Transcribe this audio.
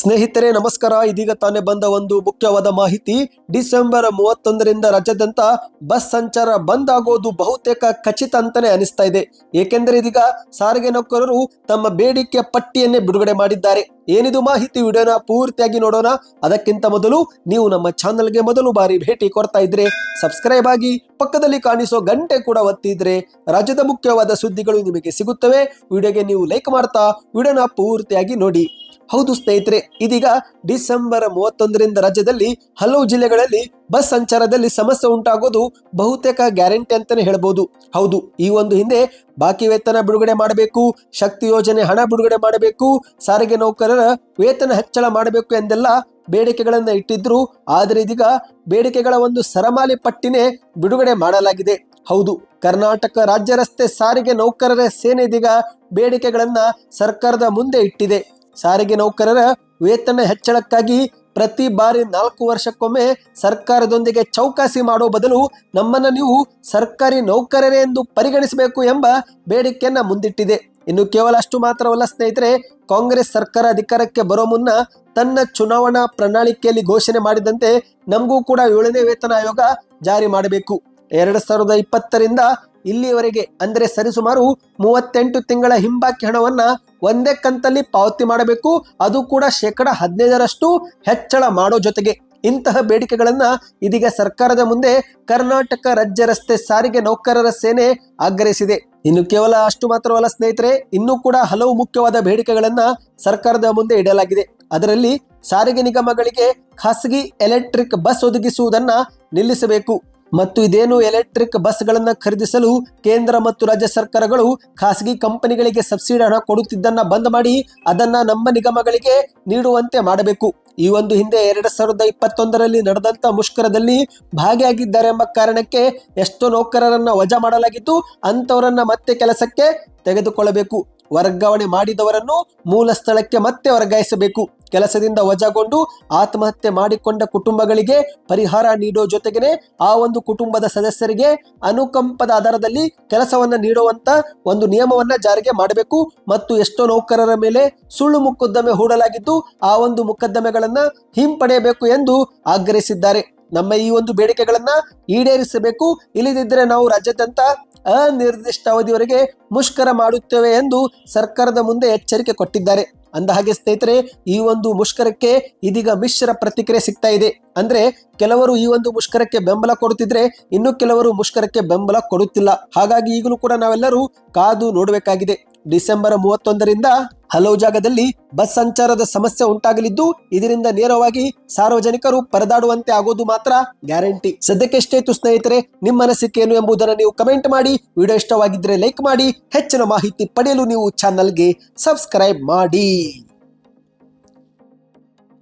ಸ್ನೇಹಿತರೆ, ನಮಸ್ಕಾರ. ಇದೀಗ ತಾನೇ ಬಂದ ಒಂದು ಮುಖ್ಯವಾದ ಮಾಹಿತಿ. ಡಿಸೆಂಬರ್ ಮೂವತ್ತೊಂದರಿಂದ ರಾಜ್ಯಾದ್ಯಂತ ಬಸ್ ಸಂಚಾರ ಬಂದ್ ಆಗೋದು ಬಹುತೇಕ ಖಚಿತ ಅಂತಾನೆ ಅನಿಸ್ತಾ ಇದೆ. ಏಕೆಂದರೆ ಇದೀಗ ಸಾರಿಗೆ ನೌಕರರು ತಮ್ಮ ಬೇಡಿಕೆ ಪಟ್ಟಿಯನ್ನೇ ಬಿಡುಗಡೆ ಮಾಡಿದ್ದಾರೆ. ಏನಿದು ಮಾಹಿತಿ? ವಿಡಿಯೋನ ಪೂರ್ತಿಯಾಗಿ ನೋಡೋಣ. ಅದಕ್ಕಿಂತ ಮೊದಲು ನೀವು ನಮ್ಮ ಚಾನಲ್ಗೆ ಮೊದಲು ಬಾರಿ ಭೇಟಿ ಕೊಡ್ತಾ ಇದ್ರೆ, ಸಬ್ಸ್ಕ್ರೈಬ್ ಆಗಿ ಪಕ್ಕದಲ್ಲಿ ಕಾಣಿಸೋ ಗಂಟೆ ಕೂಡ ಒತ್ತಿದ್ರೆ ರಾಜ್ಯದ ಮುಖ್ಯವಾದ ಸುದ್ದಿಗಳು ನಿಮಗೆ ಸಿಗುತ್ತವೆ. ವಿಡಿಯೋಗೆ ನೀವು ಲೈಕ್ ಮಾಡ್ತಾ, ವಿಡಿಯೋನ ಪೂರ್ತಿಯಾಗಿ ನೋಡಿ. ಹೌದು ಸ್ನೇಹಿತರೆ, ಇದೀಗ ಡಿಸೆಂಬರ್ ಮೂವತ್ತೊಂದರಿಂದ ರಾಜ್ಯದಲ್ಲಿ ಹಲವು ಜಿಲ್ಲೆಗಳಲ್ಲಿ ಬಸ್ ಸಂಚಾರದಲ್ಲಿ ಸಮಸ್ಯೆ ಉಂಟಾಗೋದು ಬಹುತೇಕ ಗ್ಯಾರಂಟಿ ಅಂತಾನೆ ಹೇಳ್ಬೋದು. ಹೌದು, ಈ ಒಂದು ಹಿಂದೆ ಬಾಕಿ ವೇತನ ಬಿಡುಗಡೆ ಮಾಡಬೇಕು, ಶಕ್ತಿ ಯೋಜನೆ ಹಣ ಬಿಡುಗಡೆ ಮಾಡಬೇಕು, ಸಾರಿಗೆ ನೌಕರರ ವೇತನ ಹೆಚ್ಚಳ ಮಾಡಬೇಕು ಎಂದೆಲ್ಲ ಬೇಡಿಕೆಗಳನ್ನು ಇಟ್ಟಿದ್ರು. ಆದರೆ ಇದೀಗ ಬೇಡಿಕೆಗಳ ಒಂದು ಸರಮಾಲಿ ಪಟ್ಟಿನೇ ಬಿಡುಗಡೆ ಮಾಡಲಾಗಿದೆ. ಹೌದು, ಕರ್ನಾಟಕ ರಾಜ್ಯ ರಸ್ತೆ ಸಾರಿಗೆ ನೌಕರರ ಸೇನೆ ಇದೀಗ ಬೇಡಿಕೆಗಳನ್ನು ಸರ್ಕಾರದ ಮುಂದೆ ಇಟ್ಟಿದೆ. ಸಾರಿಗೆ ನೌಕರರ ವೇತನ ಹೆಚ್ಚಳಕ್ಕಾಗಿ ಪ್ರತಿ ಬಾರಿ ನಾಲ್ಕು ವರ್ಷಕ್ಕೊಮ್ಮೆ ಸರ್ಕಾರದೊಂದಿಗೆ ಚೌಕಾಸಿ ಮಾಡೋ ಬದಲು ನಮ್ಮನ್ನ ನೀವು ಸರ್ಕಾರಿ ನೌಕರರೇ ಎಂದು ಪರಿಗಣಿಸಬೇಕು ಎಂಬ ಬೇಡಿಕೆಯನ್ನ ಮುಂದಿಟ್ಟಿದೆ. ಇನ್ನು ಕೇವಲ ಅಷ್ಟು ಮಾತ್ರವಲ್ಲ ಸ್ನೇಹಿತರೆ, ಕಾಂಗ್ರೆಸ್ ಸರ್ಕಾರ ಅಧಿಕಾರಕ್ಕೆ ಬರೋ ಮುನ್ನ ತನ್ನ ಚುನಾವಣಾ ಪ್ರಣಾಳಿಕೆಯಲ್ಲಿ ಘೋಷಣೆ ಮಾಡಿದಂತೆ ನಮಗೂ ಕೂಡ ಏಳನೇ ವೇತನ ಆಯೋಗ ಜಾರಿ ಮಾಡಬೇಕು. ಎರಡ್ ಸಾವಿರದ ಇಪ್ಪತ್ತರಿಂದ ಇಲ್ಲಿಯವರೆಗೆ ಅಂದರೆ ಸರಿಸುಮಾರು ಮೂವತ್ತೆಂಟು ತಿಂಗಳ ಹಿಂಬಾಕಿ ಹಣವನ್ನ ಒಂದೇ ಕಂತಲ್ಲಿ ಪಾವತಿ ಮಾಡಬೇಕು. ಅದು ಕೂಡ ಶೇಕಡ ಹದಿನೈದರಷ್ಟು ಹೆಚ್ಚಳ ಮಾಡೋ ಜೊತೆಗೆ. ಇಂತಹ ಬೇಡಿಕೆಗಳನ್ನು ಇದೀಗ ಸರ್ಕಾರದ ಮುಂದೆ ಕರ್ನಾಟಕ ರಾಜ್ಯ ರಸ್ತೆ ಸಾರಿಗೆ ನೌಕರರ ಸೇನೆ ಆಗ್ರಹಿಸಿದೆ. ಇನ್ನು ಕೇವಲ ಅಷ್ಟು ಮಾತ್ರವಲ್ಲ ಸ್ನೇಹಿತರೆ, ಇನ್ನೂ ಕೂಡ ಹಲವು ಮುಖ್ಯವಾದ ಬೇಡಿಕೆಗಳನ್ನು ಸರ್ಕಾರದ ಮುಂದೆ ಇಡಲಾಗಿದೆ. ಅದರಲ್ಲಿ ಸಾರಿಗೆ ನಿಗಮಗಳಿಗೆ ಖಾಸಗಿ ಎಲೆಕ್ಟ್ರಿಕ್ ಬಸ್ ಒದಗಿಸುವುದನ್ನ ನಿಲ್ಲಿಸಬೇಕು. ಮತ್ತು ಇದೇನು ಎಲೆಕ್ಟ್ರಿಕ್ ಬಸ್ಗಳನ್ನು ಖರೀದಿಸಲು ಕೇಂದ್ರ ಮತ್ತು ರಾಜ್ಯ ಸರ್ಕಾರಗಳು ಖಾಸಗಿ ಕಂಪನಿಗಳಿಗೆ ಸಬ್ಸಿಡಿ ಹಣ ಕೊಡುತ್ತಿದ್ದನ್ನ ಬಂದ್ ಮಾಡಿ ಅದನ್ನ ನಮ್ಮ ನಿಗಮಗಳಿಗೆ ನೀಡುವಂತೆ ಮಾಡಬೇಕು. ಈ ಒಂದು ಹಿಂದೆ ಎರಡ್ ಸಾವಿರದ ಇಪ್ಪತ್ತೊಂದರಲ್ಲಿ ನಡೆದಂತ ಮುಷ್ಕರದಲ್ಲಿ ಭಾಗಿಯಾಗಿದ್ದಾರೆ ಎಂಬ ಕಾರಣಕ್ಕೆ ಎಷ್ಟೋ ನೌಕರರನ್ನ ವಜಾ ಮಾಡಲಾಗಿದ್ದು ಅಂತವರನ್ನ ಮತ್ತೆ ಕೆಲಸಕ್ಕೆ ತೆಗೆದುಕೊಳ್ಳಬೇಕು. ವರ್ಗಾವಣೆ ಮಾಡಿದವರನ್ನು ಮೂಲ ಸ್ಥಳಕ್ಕೆ ಮತ್ತೆ ವರ್ಗಾಯಿಸಬೇಕು. ಕೆಲಸದಿಂದ ವಜಾಗೊಂಡು ಆತ್ಮಹತ್ಯೆ ಮಾಡಿಕೊಂಡ ಕುಟುಂಬಗಳಿಗೆ ಪರಿಹಾರ ನೀಡೋ ಜೊತೆಗೆ ಆ ಒಂದು ಕುಟುಂಬದ ಸದಸ್ಯರಿಗೆ ಅನುಕಂಪದ ಆಧಾರದಲ್ಲಿ ಕೆಲಸವನ್ನ ನೀಡುವಂತ ಒಂದು ನಿಯಮವನ್ನ ಜಾರಿಗೆ ಮಾಡಬೇಕು ಮತ್ತು ಎಷ್ಟೋ ನೌಕರರ ಮೇಲೆ ಸುಳ್ಳು ಮೊಕದ್ದಮೆ ಹೂಡಲಾಗಿದ್ದು ಆ ಒಂದು ಮೊಕದ್ದಮೆಗಳನ್ನ ಹಿಂಪಡೆಯಬೇಕು ಎಂದು ಆಗ್ರಹಿಸಿದ್ದಾರೆ. ನಮ್ಮ ಈ ಒಂದು ಬೇಡಿಕೆಗಳನ್ನ ಈಡೇರಿಸಬೇಕು. ಇಲ್ಲದಿದ್ದರೆ ನಾವು ರಾಜ್ಯಾದ್ಯಂತ ಅನಿರ್ದಿಷ್ಟ ಅವಧಿವರೆಗೆ ಮುಷ್ಕರ ಮಾಡುತ್ತೇವೆ ಎಂದು ಸರ್ಕಾರದ ಮುಂದೆ ಎಚ್ಚರಿಕೆ ಕೊಟ್ಟಿದ್ದಾರೆ. ಅಂದ ಹಾಗೆ ಸ್ನೇಹಿತರೆ, ಈ ಒಂದು ಮುಷ್ಕರಕ್ಕೆ ಇದೀಗ ಮಿಶ್ರ ಪ್ರತಿಕ್ರಿಯೆ ಸಿಗ್ತಾ ಇದೆ. ಅಂದ್ರೆ ಕೆಲವರು ಈ ಒಂದು ಮುಷ್ಕರಕ್ಕೆ ಬೆಂಬಲ ಕೊಡುತ್ತಿದ್ರೆ ಇನ್ನು ಕೆಲವರು ಮುಷ್ಕರಕ್ಕೆ ಬೆಂಬಲ ಕೊಡುತ್ತಿಲ್ಲ. ಹಾಗಾಗಿ ಈಗಲೂ ಕೂಡ ನಾವೆಲ್ಲರೂ ಕಾದು ನೋಡಬೇಕಾಗಿದೆ. ಡಿಸೆಂಬರ್ ಮೂವತ್ತೊಂದರಿಂದ ಹಲವು ಜಾಗದಲ್ಲಿ ಬಸ್ ಸಂಚಾರದ ಸಮಸ್ಯೆ ಉಂಟಾಗಲಿದ್ದು, ಇದರಿಂದ ನೇರವಾಗಿ ಸಾರ್ವಜನಿಕರು ಪರದಾಡುವಂತೆ ಆಗೋದು ಮಾತ್ರ ಗ್ಯಾರಂಟಿ. ಸದ್ಯಕ್ಕೆ ಎಷ್ಟೇತು ಸ್ನೇಹಿತರೆ, ನಿಮ್ಮ ಮನಸ್ಸಿಕೇನು ಏನು ಎಂಬುದನ್ನು ನೀವು ಕಮೆಂಟ್ ಮಾಡಿ, ವಿಡಿಯೋ ಇಷ್ಟವಾಗಿದ್ರೆ ಲೈಕ್ ಮಾಡಿ, ಹೆಚ್ಚಿನ ಮಾಹಿತಿ ಪಡೆಯಲು ನೀವು ಚಾನಲ್ಗೆ ಸಬ್ಸ್ಕ್ರೈಬ್ ಮಾಡಿ.